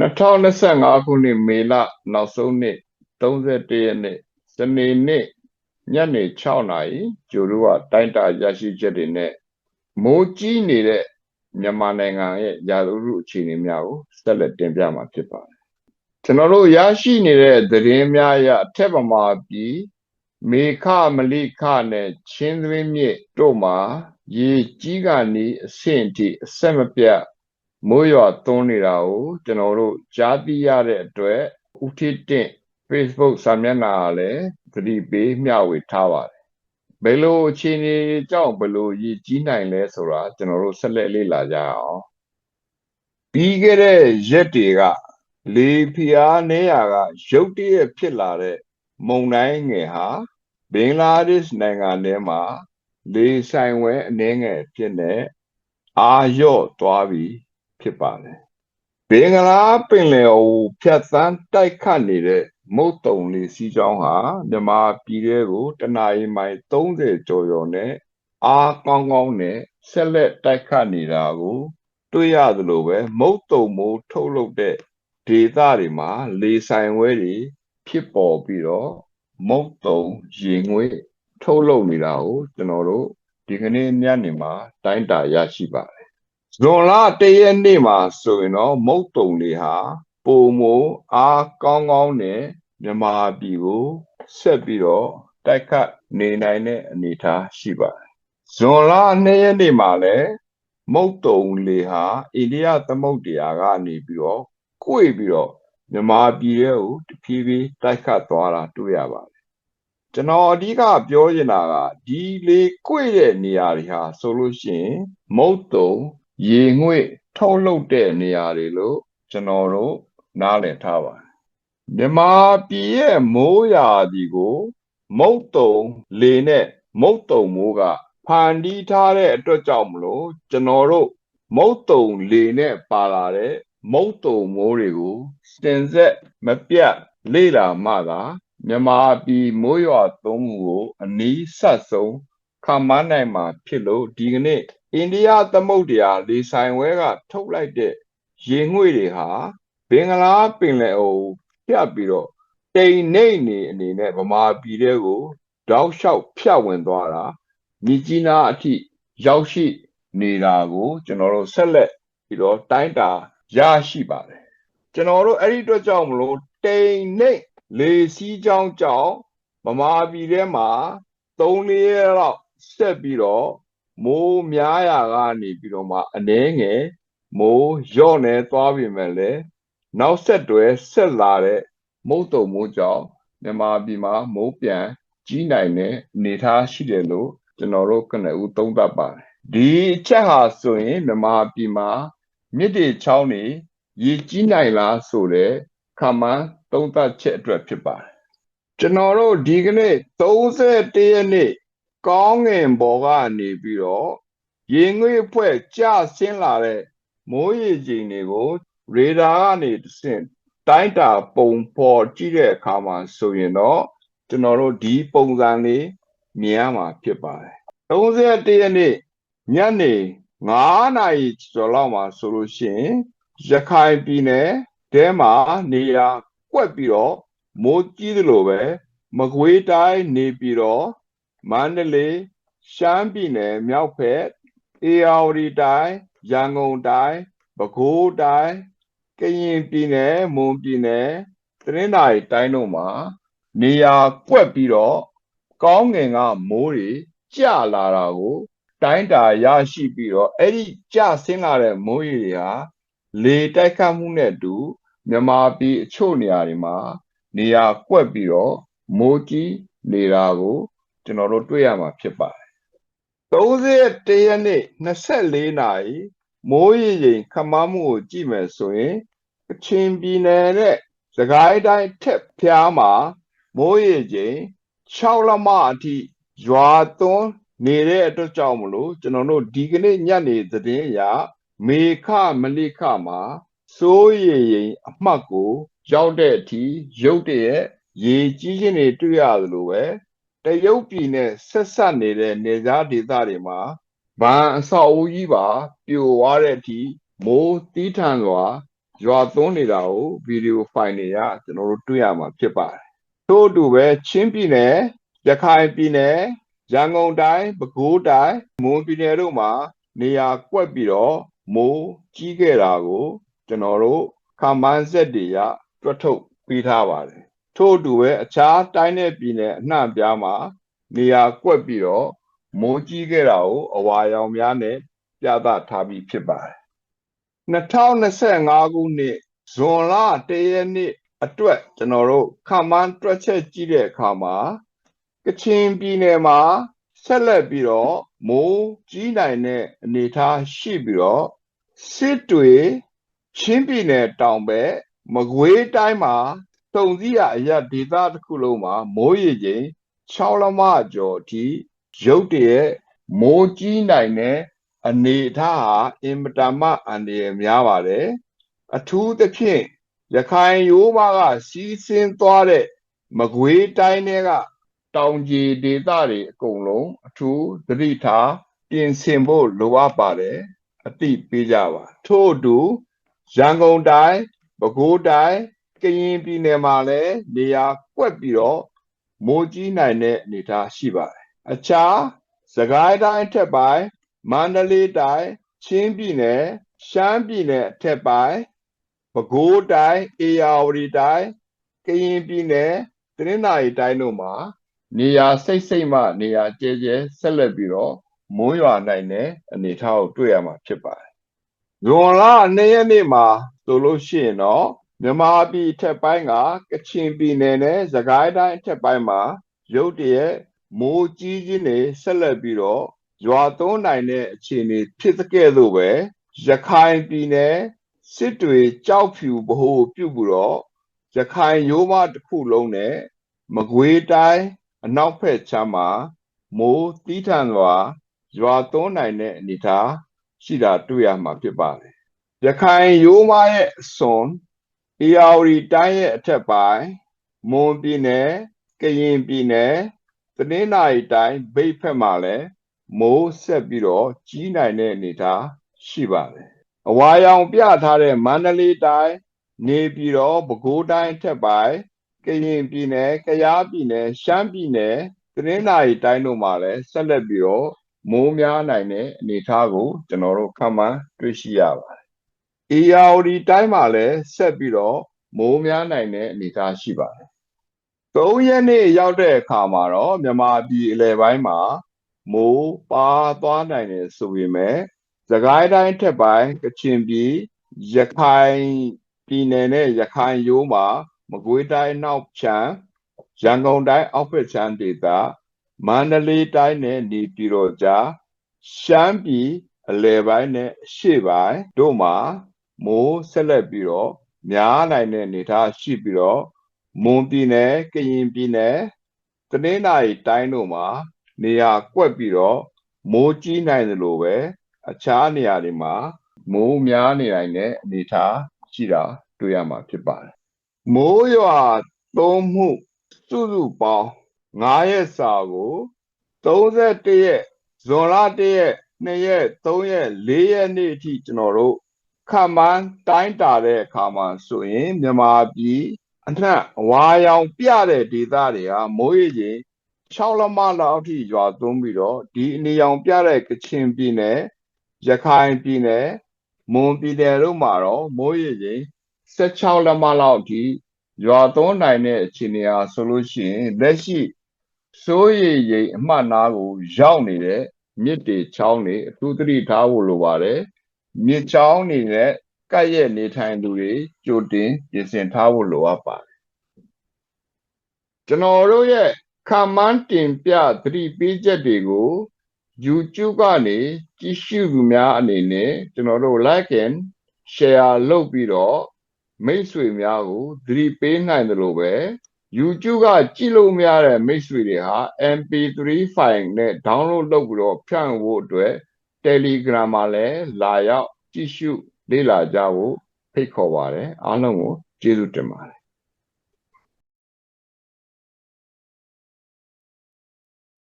2025ခုနှစ်မေလနောက်ဆုံးနေ့31ရက်နေ့စနေနေ့ညနေ6နာရီကျိုးတို့ကတိုင်းတာရရှိချက်တွေနဲ့မိုးကြီးနေတဲ့မြန်မာနိုင်ငံရဲ့ရာသီဥတုအခြေအနေများကိုဆက်လက်တင်ပြမှာဖြစ်ပါတယ်ကျွန်တော်တို့ရရှိနေတဲ့သတင်းများအရအထက်ပမာပြည်မေခမလိခနဲ့ချင်းသွင်းမြစ်တို့မှာရေကြီးကနေအဆင့်အထိအဆက်မပြတ် မိုးရွာသွန်းနေတာကိုကျွန်တော်တို့ကြားသိရတဲ့အတွက်ဥထိတင့် Facebook စာမျက်နှာကလည်းသတိပေးမျှဝေထားပါတယ်ဘယ်လိုအခြေအနေကြောင့်ဘယ်လိုရည်ကြီးနိုင်လဲဆိုတာကျွန်တော်တို့ဆက်လက်လေ့လာကြအောင်ပြီးခဲ့တဲ့ရက်တွေကလေဖျားနေရကရုတ်တရက်ဖြစ်လာတဲ့မုန်တိုင်းငယ်ဟာဘင်္ဂလားဒေ့ရှ်နိုင်ငံထဲမှာလေဆိုင်ဝဲအနှဲငယ်ဖြစ်နေအာရော့သွားပြီး ဖြစ်ပါတယ်ဘင်္ဂလားပင်လယ်ကိုဖြတ်သန်းတိုက်ခတ်နေတဲ့မုတ်တုံလေစီးကြောင်းဟာမြန်မာပြည်ထဲကိုတနအီမိုင်30ကျော်ကျော်နဲ့အားကောင်းကောင်းနဲ့ဆက်လက်တိုက်ခတ်နေတာကိုတွေ့ရသလိုပဲမုတ်တုံမိုးထုတ်လုပ်တဲ့ဒေသတွေမှာလေဆိုင်ဝဲတွေဖြစ်ပေါ်ပြီးတော့မုတ်တုံရေငွေ့ထုတ်လုပ်နေတာကိုကျွန်တော်တို့ဒီကနေ့ညနေမှာတိုင်းတာရရှိပါတယ် ဇွန်လတရက်နေ့မှာဆိုရင်တော့မုတ်တုံတွေဟာပုံမိုအားကောင်းကောင်းနဲ့မြန်မာပြည်ကိုဆက်ပြီးတော့တိုက်ခတ်နေနိုင်တဲ့အနေအထားရှိပါတယ်ဇွန်လ2ရက်နေ့မှာလည်းမုတ်တုံလေဟာအိန္ဒိယသမုဒ္ဒရာကနေပြီးတော့ကွေ့ပြီးတော့မြန်မာပြည်ရဲ့ကိုတဖြည်းဖြည်းတိုက်ခတ်သွားတာတွေ့ရပါတယ်ကျွန်တော်အဓိကပြောချင်တာကဒီလေကွေ့တဲ့နေရာတွေဟာဆိုလို့ရှိရင်မုတ်တုံ ရေငွေ့ထုတ်လုပ်တဲ့နေရာတွေလို့ကျွန်တော်တို့နားလည်ထားပါတယ်မြန်မာပြည်ရဲ့မိုးရာသီကို မုတ်တုံလေနဲ့မုတ်တုံမိုးကဖန်တီးထားတဲ့အတွက်ကြောင့်မလို့ကျွန်တော်တို့မုတ်တုံလေနဲ့ပါလာတဲ့မုတ်တုံမိုးတွေကိုစင်ဆက်မပြတ်လေ့လာမှသာမြန်မာပြည်မိုးရွာသွန်းမှုကိုအနည်းဆက်ဆုံးခံမနိုင်မှာဖြစ်လို့ဒီကနေ့ အိန္ဒိယသမုဒ္ဒရာလေဆိုင်ဝဲကထုတ်လိုက်တဲ့ရေငွေ့တွေဟာဘင်္ဂလားပင်လယ်အိုဖြတ်ပြီးတော့တိမ်နှိမ့်နေအနေနဲ့ဗမာပြည်တဲကိုတောက်လျှောက်ဖြတ်ဝင်သွားတာမြစ်ကြီးနားအထိရောက်ရှိနေတာကိုကျွန်တော်တို့ဆက်လက်ပြီးတော့တိုင်းတာရရှိပါတယ်ကျွန်တော်တို့အဲ့ဒီအတွက်ကြောင့်မလို့တိမ်နှိမ့်လေစီးကြောင်းကြောင့်ဗမာပြည်ထဲမှာ၃-၄ရက်လောက်ဆက်ပြီးတော့ မိုးများရာကနေပြီးတော့မှအနှဲငယ်မိုးရော့နေသွားပြီမဲ့လေနောက်ဆက်တွဲဆက်လာတဲ့မုတ်တုံမိုးကြောင့်မြန်မာပြည်မှာမိုးပြန်ကြီးနိုင်တဲ့အနေအထားရှိတယ်လို့ကျွန်တော်တို့ကနဦးသုံးသပ်ပါတယ်ဒီအချက်ဟာဆိုရင်မြန်မာပြည်မှာမြစ်တွေချောင်းတွေရေကြီးနိုင်လားဆိုတဲ့ခါမှန်းသုံးသပ်ချက်အတွက်ဖြစ်ပါတယ်ကျွန်တော်တို့ဒီကနေ့31ရက်နေ့ ကောင်းငင်ဘော်ကနေပြီးတော့ရေငွေ့ဖွဲ့ကျဆင်းလာတဲ့မိုးရေချိန်တွေကို ရေဒါကနေတဆင့်တိုင်းတာပုံဖော်ကြည့်တဲ့အခါမှာဆိုရင်တော့ကျွန်တော်တို့ဒီပုံစံလေးမြင်ရမှာဖြစ်ပါတယ်31ရက်နေ့ညနေ9နာရီကျော်လောက်မှာဆိုလို့ရှိရင်ရခိုင်ပြည်နယ်တဲမှာနေရာကွက်ပြီးတော့မိုးကြီးသလိုပဲမကွေးတိုင်းနေပြီးတော့ မန္တလေးရှမ်းပြည်နယ်မြောက်ဘက်အေရဝတီတိုင်းရန်ကုန်တိုင်းပဲခူးတိုင်းကရင်ပြည်နယ်မွန်ပြည်နယ်တရင်းတိုင်းတိုင်းတို့မှာနေရာကွက်ပြီးတော့ကောင်းငင်ကမိုးတွေကျလာတာကို တိုင်းတာရရှိပြီးတော့အဲ့ဒီကျဆင်းလာတဲ့မိုးရေတွေဟာလေတိုက်ခတ်မှုနဲ့တူမြမာပြည်အချို့နေရာတွေမှာနေရာကွက်ပြီးတော့မိုးကြီးနေတာကို ကျွန်တော်တို့တွေ့ရမှာဖြစ်ပါတယ်31ရက်နေ့24နာရီမိုးရေချိန်ခမမှုကိုကြည့်မယ်ဆိုရင်ကချင်ပြည်နယ်နဲ့စကိုင်းတိုင်းထက်ဖျားမှာမိုးရေချိန်6လမအထိရွာသွန်းနေတဲ့အတွက်ကြောင့်မလို့ကျွန်တော်တို့ဒီကနေ့ညနေသတင်းအရမေခမလိခမှာစိုးရိမ်ရင်အမှတ်ကို ရောက်တဲ့အထိရုတ်တရက်ရေကြီးခြင်းတွေတွေ့ရသလိုပဲ တရုတ်ပြည်နဲ့ဆက်ဆက်နေတဲ့နေသားဒေသတွေမှာဗန်အဆောက်အဦကြီးပါပြိုသွားတဲ့အထိမိုးတီးထန်စွာရွာသွန်းနေတာကိုဗီဒီယိုဖိုင်တွေကကျွန်တော်တို့တွေ့ရမှာဖြစ်ပါတယ်ထို့အတူပဲချင်းပြည်နယ်ရခိုင်ပြည်နယ်ရန်ကုန်တိုင်းပဲခူးတိုင်းမွန်ပြည်နယ်တို့မှာနေရာကွက်ပြီးတော့မိုးကြီးခဲ့တာကို ကျွန်တော်တို့ခမန်းဆက်တွေရတွတ်ထုတ်ပြီးထားပါတယ် ထို့အတူပဲအခြားတိုင်းနယ်ပြည်နယ်အနှံ့အပြားမှာနေရာကွက်ပြီးတော့မိုးကြီးခဲ့တာကိုအဝါရောင်များနဲ့ပြသထားပြီးဖြစ်ပါတယ်2025ခုနှစ်ဇွန်လ1ရက်နေ့အတွက်ကျွန်တော်တို့ခမန်းတွက်ချက်ကြည့်တဲ့အခါမှာကချင်ပြည်နယ်မှာဆက်လက်ပြီးတော့မိုးကြီးနိုင်တဲ့အနေအထားရှိပြီးတော့စစ်တွေချင်းပြည်နယ်တောင်ဘက်မကွေးတိုင်းမှာ တုံစည်းရအရဒေသတစ်ခုလုံးမှာမိုးရေချိန်6လမကျော်အထိရုတ်တရက်မိုးကြီးနိုင်တဲ့အနေအထားဟာအင်မတန်မှအန္တရာယ်များပါတယ်အထူးသဖြင့်ရခိုင်ရိုးမကစီးဆင်းသွားတဲ့မကွေးတိုင်းတွေကတောင်ကြီးဒေသတွေအကုန်လုံးအထူးသတိထားပြင်ဆင်ဖို့လိုအပ်ပါတယ်အတိပေးကြပါထို့အတူရန်ကုန်တိုင်းပဲခူးတိုင်း ကရင်ပြည်နယ်မှာလည်းနေရာကွက်ပြီးတော့မိုးကြီးနိုင်တဲ့အနေအထားရှိပါတယ်အခြားစကိုင်းတိုင်းထက်ပိုင်းမန္တလေးတိုင်းချင်းပြည်နယ်ရှမ်းပြည်နယ်အထက်ပိုင်းပဲခူးတိုင်းအေရဝတီတိုင်းကရင်ပြည်နယ်တနင်္သာရီတိုင်းတို့မှာနေရာစိတ်စိတ်မှနေရာကျဲကျဲဆက်လက်ပြီးတော့မိုးရွာနိုင်တဲ့အနေအထားကိုတွေ့ရမှာဖြစ်ပါတယ်။ဇွန်လ2ရက်နေ့မှာဆိုလို့ရှိရင်တော့ မြန်မာပြည်ထက်ပိုင်းကကချင်ပြည်နယ်နဲ့စကိုင်းတိုင်းအထက်ပိုင်းမှာရုတ်တရက်မိုးကြီးကြီးနေဆက်လက်ပြီးတော့ရွာသွန်းနိုင်တဲ့အခြေအနေဖြစ်တဲ့ကဲ့သို့ပဲရခိုင်ပြည်နယ်စစ်တွေကြောက်ဖြူဗဟိုပြုတ်ပြီးတော့ရခိုင်ရိုးမတစ်ခုလုံးနဲ့မကွေးတိုင်းအနောက်ဖက်ခြမ်းမှာမိုးတီးထန်စွာရွာသွန်းနိုင်တဲ့အနေအထားရှိတာတွေ့ရမှာဖြစ်ပါတယ်။ရခိုင်ရိုးမရဲ့အစွန် အေယာဝတီတိုင်းရဲ့အထက်ပိုင်းမွန်ပြည်နယ်ကရင်ပြည်နယ်တနင်္သာရီတိုင်းဗိတ်ဖက်မှာလည်းမိုးဆက်ပြီးတော့ကြီးနိုင်တဲ့အနေအထားရှိပါတယ်။အဝါရောင်ပြထားတဲ့မန္တလေးတိုင်းနေပြည်တော်ပဲခူးတိုင်းထက်ပိုင်းကရင်ပြည်နယ်ကယားပြည်နယ်ရှမ်းပြည်နယ်တနင်္သာရီတိုင်းတို့မှာလည်းဆက်လက်ပြီးတော့မိုးများနိုင်တဲ့အနေအထားကိုကျွန်တော်တို့ခန့်မှန်းတွေ့ရှိရပါတယ်။ အေယာဝတီတိုင်းမှာလည်းဆက်ပြီးတော့မိုးများနိုင်တဲ့အနေအထားရှိပါတယ်။၃ရက်နေ့ရောက်တဲ့အခါမှာတော့မြန်မာပြည်အလယ်ပိုင်းမှာမိုးပါသွားနိုင်တယ်ဆိုပေမဲ့သခိုင်းတိုင်းထက်ပိုင်းကချင်ပြည်ရခိုင်ပြည်နယ်နဲ့ရခိုင်ရိုးမှာမကွေးတိုင်းနောက်ချမ်းရန်ကုန်တိုင်းအောက်ဖက်ချမ်းဒေသမန္တလေးတိုင်းနဲ့နေပြည်တော်ကြားရှမ်းပြည်အလယ်ပိုင်းနဲ့အရှေ့ပိုင်းတို့မှာ မိုးဆက်လက်ပြီးတော့များနိုင်တဲ့အနေအထားရှိပြီးတော့မွန်ပြည်နယ်ကရင်ပြည်နယ်တနင်္သာရီတိုင်းတို့မှာ နေရာကွက်ပြီးတော့မိုးကြီးနိုင်တယ်လို့ပဲအခြားနေရာတွေမှာမိုးများနေနိုင်တဲ့အနေအထားရှိတာတွေ့ရမှာဖြစ်ပါတယ်မိုးရွာသုံးမှုစုစုပေါင်း9ရက်စာကို31ရက်ဇွန်လ1ရက်2ရက်3ရက်4ရက်နေ့အထိကျွန်တော်တို့ ခန့်မှန်းတိုင်းတာတဲ့အခါမှာဆိုရင်မြန်မာပြည်အထက်ဝါရောင်ပြတဲ့ဒေသတွေကမိုးရေချိန်6လမလောက်အထိရွာသွန်းပြီးတော့ဒီအနေရောင်ပြတဲ့ကချင်ပြည်နယ်ရခိုင်ပြည်နယ်မွန်ပြည်နယ်တို့မှာတော့မိုးရေချိန်16လမလောက်အထိရွာသွန်းနိုင်တဲ့အခြေအနေဟာဆိုလို့ရှိရင်လက်ရှိစိုးရိမ်ရိမ်အမှတ်နာကိုရောက်နေတဲ့မြစ်တွေချောင်းတွေအထူးသတိထားဖို့လိုပါတယ် မြစ်ချောင်းတွေနဲ့ကပ်ရဲ့နေထိုင်သူတွေကြိုတင်ပြင်ဆင်ထားဖို့လိုအပ်ပါတယ်ကျွန်တော်တို့ရဲ့ခံမှန်းတင်ပြသတိပေးချက်တွေကို YouTube ကနေကြည့်ရှုသူများအနေနဲ့ကျွန်တော်တို့ like and share လုပ်ပြီးတော့မိတ်ဆွေများကိုသတိပေးနိုင်တယ်လို့ပဲ YouTube ကကြည့်လို့မရတဲ့မိတ်ဆွေတွေဟာ MP3 file နဲ့ download လုပ်ပြီးတော့ဖြန့်ဖို့အတွက် Telegram မှာလည်းလာရောက်ကြည့်ရှုလေ့လာကြဖို့ဖိတ်ခေါ်ပါတယ်အားလုံးကိုကျေးဇူးတင်ပါတယ်